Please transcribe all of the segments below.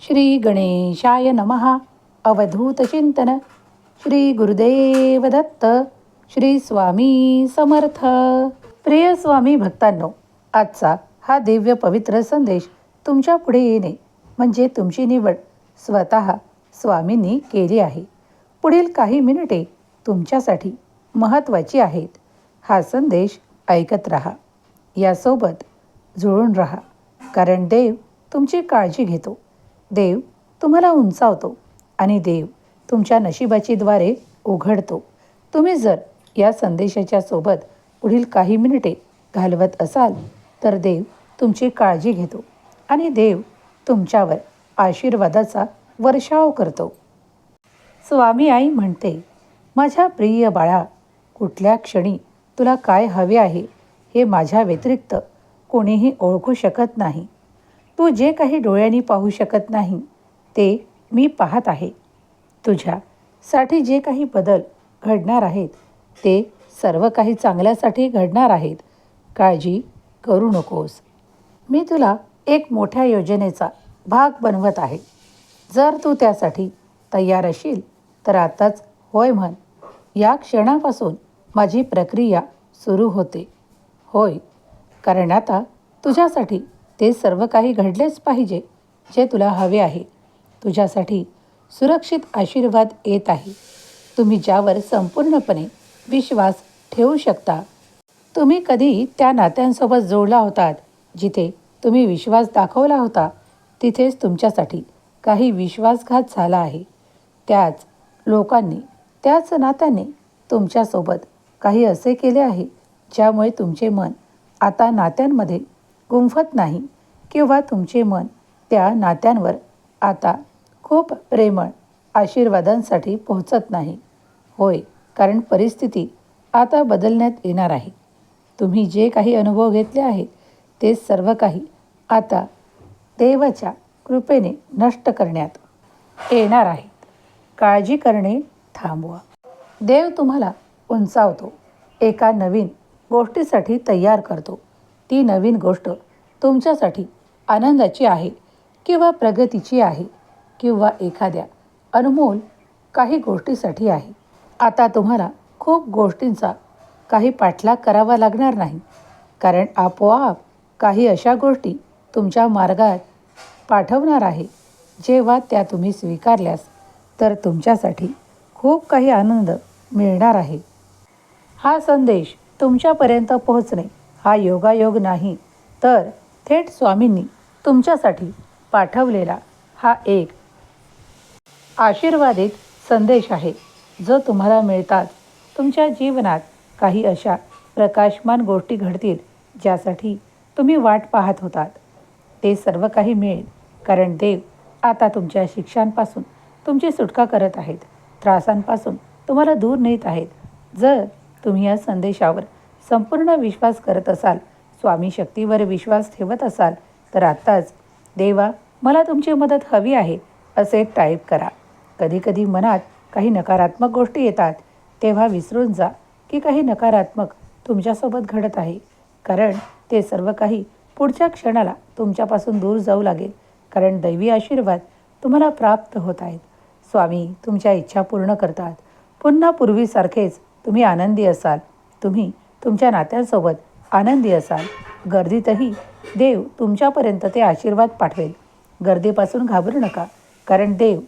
श्री गणेशाय नमहा अवधूत चिंतन। श्री गुरुदेव दत्त। श्री स्वामी समर्थ। प्रिय स्वामी भक्तांनो आजचा हा दिव्य पवित्र संदेश तुमच्यापुढे येणे म्हणजे तुमची निवड स्वतः स्वामींनी केली आहे. पुढील काही मिनिटे तुमच्यासाठी महत्त्वाची आहेत. हा संदेश ऐकत राहा. यासोबत जुळून राहा कारण देव तुमची काळजी घेतो. देव तुम्हाला उंचावतो आणि देव तुमच्या नशिबाची द्वारे उघडतो. तुम्ही जर या संदेशाच्या सोबत पुढील काही मिनिटे घालवत असाल तर देव तुमची काळजी घेतो आणि देव तुमच्यावर आशीर्वादाचा वर्षाव करतो. स्वामी आई म्हणते माझ्या प्रिय बाळा कुठल्या क्षणी तुला काय हवे आहे हे माझ्या व्यतिरिक्त कोणीही ओळखू शकत नाही. तू जे काही डोळ्यांनी पाहू शकत नाही ते मी पाहत आहे. तुझ्यासाठी जे काही बदल घडणार आहेत ते सर्व काही चांगल्यासाठी घडणार आहेत. काळजी करू नकोस. मी तुला एक मोठ्या योजनेचा भाग बनवत आहे. जर तू त्यासाठी तयार असशील तर आताच होय म्हण. या क्षणापासून माझी प्रक्रिया सुरू होते. होय कारण आता तुझ्यासाठी ते सर्व काही घडलेच पाहिजे जे तुला हवे आहे. तुझ्यासाठी सुरक्षित आशीर्वाद येत आहे. तुम्ही ज्यावर संपूर्णपणे विश्वास ठेवू शकता. तुम्ही कधी त्या नात्यांसोबत जोडला होतात. जिथे तुम्ही विश्वास दाखवला होता तिथेच तुमच्यासाठी काही विश्वासघात झाला आहे. त्याच लोकांनी त्याच नात्याने तुमच्यासोबत काही असे केले आहे ज्यामुळे तुमचे मन आता नात्यांमध्ये गुंफत नाही किंवा तुमचे मन त्या नात्यांवर आता खूप प्रेमळ आशीर्वादांसाठी पोहोचत नाही. होय कारण परिस्थिती आता बदलण्यात येणार आहे. तुम्ही जे काही अनुभव घेतले आहेत ते सर्व काही आता देवाच्या कृपेने नष्ट करण्यात येणार आहेत काळजी करणे थांबवा. देव तुम्हाला उंचावतो एका नवीन गोष्टीसाठी तयार करतो. ती नवीन गोष्ट तुमच्यासाठी आनंदाची आहे किंवा प्रगतीची आहे किंवा एखाद्या अनमोल काही गोष्टीसाठी आहे. आता तुम्हाला खूप गोष्टींचा काही पाठलाग करावा लागणार नाही. कारण आपोआप काही अशा गोष्टी तुमच्या मार्गात पाठवणार आहे. जेव्हा त्या तुम्ही स्वीकारल्यास तर तुमच्यासाठी खूप काही आनंद मिळणार आहे. हा संदेश तुमच्यापर्यंत पोहोचणे हा योगायोग नाही तर थेट स्वामींनी तुमच्यासाठी पाठवलेला हा एक आशीर्वादित संदेश आहे. जो तुम्हाला मिळतात. तुमच्या जीवनात काही अशा प्रकाशमान गोष्टी घडतील ज्यासाठी तुम्ही वाट पाहत होतात. ते सर्व काही मिळेल कारण देव आता तुमच्या शिक्षांपासून तुमची सुटका करत आहेत. त्रासांपासून तुम्हाला दूर नेत आहेत. जर तुम्ही या संदेशावर संपूर्ण विश्वास करत असाल स्वामी शक्तीवर विश्वास ठेवत असाल तर आत्ताच देवा मला तुमची मदत हवी आहे असे टाईप करा. कधीकधी मनात काही नकारात्मक गोष्टी येतात तेव्हा विसरून जा की काही नकारात्मक तुमच्यासोबत घडत आहे. कारण ते सर्व काही पुढच्या क्षणाला तुमच्यापासून दूर जाऊ लागेल. कारण दैवी आशीर्वाद तुम्हाला प्राप्त होत आहेत. स्वामी तुमच्या इच्छा पूर्ण करतात. पुन्हा पूर्वीसारखेच तुम्ही आनंदी असाल. तुम्ही तुमच्या नात्यांसोबत आनंदी असाल. गर्दीतही देव तुमच्यापर्यंत ते आशीर्वाद पाठवेल. गर्दीपासून घाबरू नका कारण देव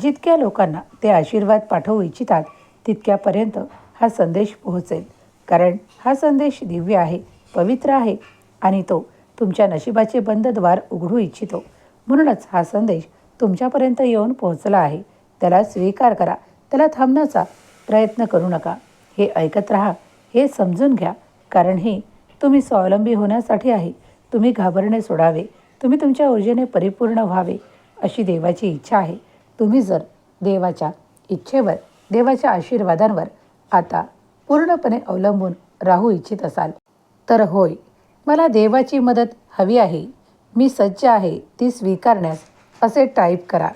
जितक्या लोकांना ते आशीर्वाद पाठवू इच्छितात तितक्यापर्यंत हा संदेश पोहोचेल. कारण हा संदेश दिव्य आहे पवित्र आहे आणि तो तुमच्या नशिबाचे बंद द्वार उघडू इच्छितो. म्हणूनच हा संदेश तुमच्यापर्यंत येऊन पोहोचला आहे. त्याला स्वीकार करा. त्याला थांबण्याचा प्रयत्न करू नका. हे ऐकत राहा. हे समजून घ्या कारण हे तुम्ही स्वावलंबी होण्यासाठी आहे. तुम्ही घाबरणे सोडावे. तुम्ही तुमच्या ऊर्जेने परिपूर्ण व्हावे अशी देवाची इच्छा आहे. तुम्ही जर देवाच्या इच्छेवर देवाच्या आशीर्वादांवर आता पूर्णपणे अवलंबून राहू इच्छित असाल तर होय मला देवाची मदत हवी आहे. मी सज्ज आहे ती स्वीकारण्यास असे टाईप करा.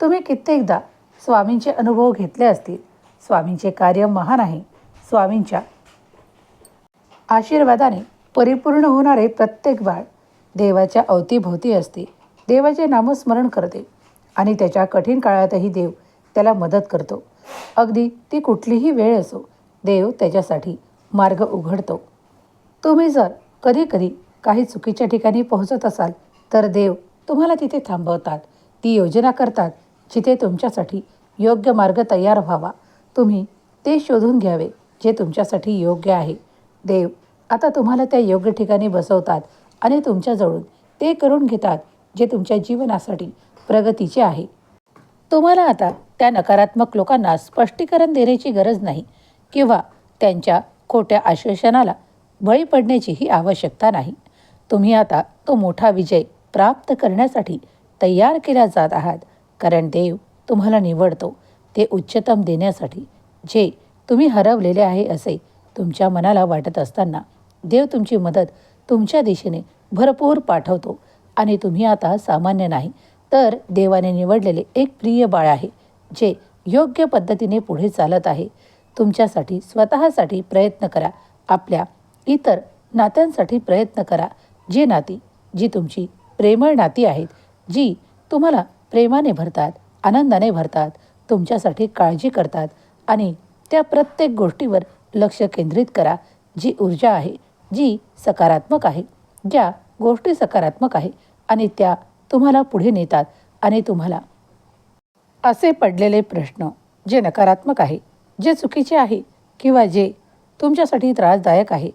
तुम्ही कित्येकदा स्वामींचे अनुभव घेतले असतील. स्वामींचे कार्य महान आहे. स्वामींच्या आशीर्वादाने परिपूर्ण होणारे प्रत्येक बाळ देवाच्या अवतीभोवती असते. देवाचे नामस्मरण करते आणि त्याच्या कठीण काळातही देव त्याला मदत करतो. अगदी ती कुठलीही वेळ असो देव त्याच्यासाठी मार्ग उघडतो. तुम्ही जर कधी कधी काही चुकीच्या ठिकाणी पोहोचत असाल तर देव तुम्हाला तिथे थांबवतात. ती योजना करतात जिथे तुमच्यासाठी योग्य मार्ग तयार व्हावा. तुम्ही ते शोधून घ्यावे. जे तुमच्यासाठी योग्य आहे. देव आता तुम्हाला त्या योग्य ठिकाणी बसवतात आणि तुमच्याजवळून ते करून घेतात जे तुमच्या जीवनासाठी प्रगतीचे आहे. तुम्हाला आता त्या नकारात्मक लोकांना स्पष्टीकरण देण्याची गरज नाही किंवा त्यांच्या खोट्या आश्वासनाला बळी पडण्याचीही आवश्यकता नाही. तुम्ही आता तो मोठा विजय प्राप्त करण्यासाठी तयार केला जात आहात. कारण देव तुम्हाला निवडतो ते उच्चतम देण्यासाठी जे तुम्ही हरवलेले आहे असे तुमच्या मनाला वाटत असताना देव तुमची मदत तुमच्या दिशेने भरपूर पाठवतो. आणि तुम्ही आता सामान्य नाही तर देवाने निवडलेले एक प्रिय बाळ आहे जे योग्य पद्धतीने पुढे चालत आहे. तुमच्यासाठी स्वतःसाठी प्रयत्न करा. आपल्या इतर नात्यांसाठी प्रयत्न करा. जे नाती जी तुमची प्रेमळ नाती आहेत जी तुम्हाला प्रेमाने भरतात आनंदाने भरतात तुमच्यासाठी काळजी करतात आणि त्या प्रत्येक गोष्टीवर लक्ष केंद्रित करा. जी ऊर्जा आहे जी सकारात्मक आहे ज्या गोष्टी सकारात्मक आहे आणि त्या तुम्हाला पुढे नेतात आणि तुम्हाला असे पडलेले प्रश्न जे नकारात्मक आहे जे चुकीचे आहे किंवा जे तुमच्यासाठी त्रासदायक आहे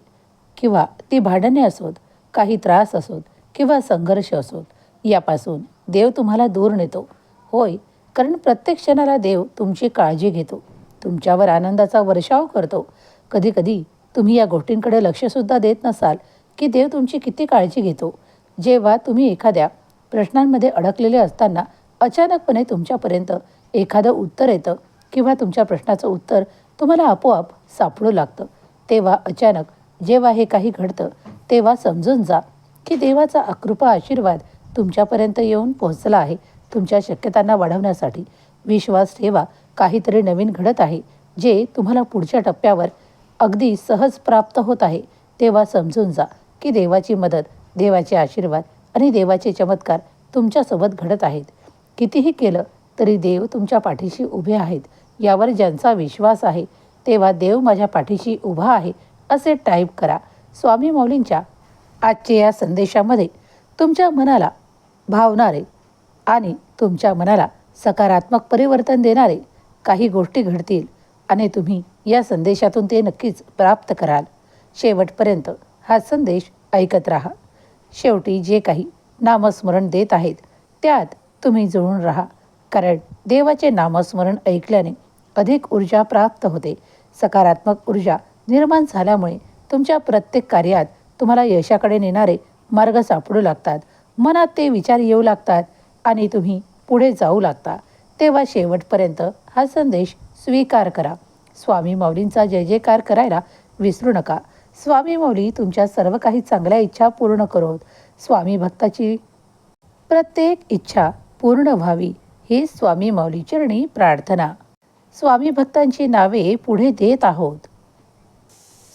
किंवा ती भांडणे असोत काही त्रास असोत किंवा संघर्ष असोत यापासून देव तुम्हाला दूर नेतो. होय कारण प्रत्येक क्षणाला देव तुमची काळजी घेतो. तुमच्यावर आनंदाचा वर्षाव करतो. कधीकधी तुम्ही या गोष्टींकडे लक्षसुद्धा देत नसाल की देव तुमची किती काळजी घेतो. जेव्हा तुम्ही एखाद्या प्रश्नांमध्ये अडकलेले असताना अचानकपणे तुमच्यापर्यंत एखादं उत्तर येतं किंवा तुमच्या प्रश्नाचं उत्तर तुम्हाला आपोआप सापडू लागतं. तेव्हा अचानक जेव्हा हे काही घडतं तेव्हा समजून जा की देवाचा अकृपा आशीर्वाद तुमच्यापर्यंत येऊन पोहोचला आहे तुमच्या शक्यतांना वाढवण्यासाठी. विश्वास ठेवा काहीतरी नवीन घडत आहे जे तुम्हाला पुढच्या टप्प्यावर अगदी सहज प्राप्त होत आहे. तेव्हा समजून जा की देवाची मदत देवाचे आशीर्वाद आणि देवाचे चमत्कार तुमच्यासोबत घडत आहेत. कितीही केलं तरी देव तुमच्या पाठीशी उभे आहेत. यावर ज्यांचा विश्वास आहे तेव्हा देव माझ्या पाठीशी उभा आहे असे टाईप करा. स्वामी मौलींच्या आजच्या या संदेशामध्ये तुमच्या मनाला भावणारे आणि तुमच्या मनाला सकारात्मक परिवर्तन देणारे काही गोष्टी घडतील आणि तुम्ही या संदेशातून ते नक्कीच प्राप्त कराल. शेवटपर्यंत हा संदेश ऐकत राहा. शेवटी जे काही नामस्मरण देत आहेत त्यात तुम्ही जुळून राहा. कारण देवाचे नामस्मरण ऐकल्याने अधिक ऊर्जा प्राप्त होते. सकारात्मक ऊर्जा निर्माण झाल्यामुळे तुमच्या प्रत्येक कार्यात तुम्हाला यशाकडे नेणारे मार्ग सापडू लागतात. मनात ते विचार येऊ लागतात आणि तुम्ही पुढे जाऊ लागता. तेव्हा शेवटपर्यंत हा संदेश स्वीकार करा. स्वामी माऊलींचा जय जयकार करायला विसरू नका. स्वामी माऊली तुमच्या सर्व काही चांगल्या इच्छा पूर्ण करोत. स्वामी भक्ताची प्रत्येक इच्छा पूर्ण व्हावी ही स्वामी माऊली चरणी प्रार्थना. स्वामी भक्तांची नावे पुढे देत आहोत.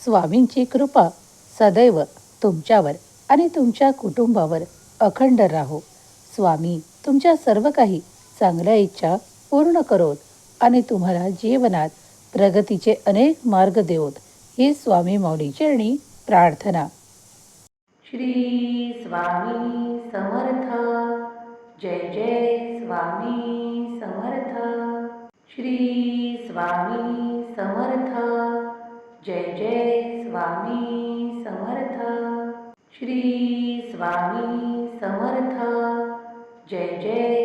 स्वामींची कृपा सदैव तुमच्यावर आणि तुमच्या कुटुंबावर अखंड राहो. स्वामी तुमच्या सर्व काही चांगल्या इच्छा पूर्ण करोत आणि तुम्हाला जीवनात प्रगतीचे अनेक मार्ग देवत. ही स्वामी माऊली चरणी प्रार्थना. श्री स्वामी समर्थ. जय जय स्वामी समर्थ. श्री स्वामी समर्थ. जय जय स्वामी समर्थ. श्री स्वामी समर्थ. जय जय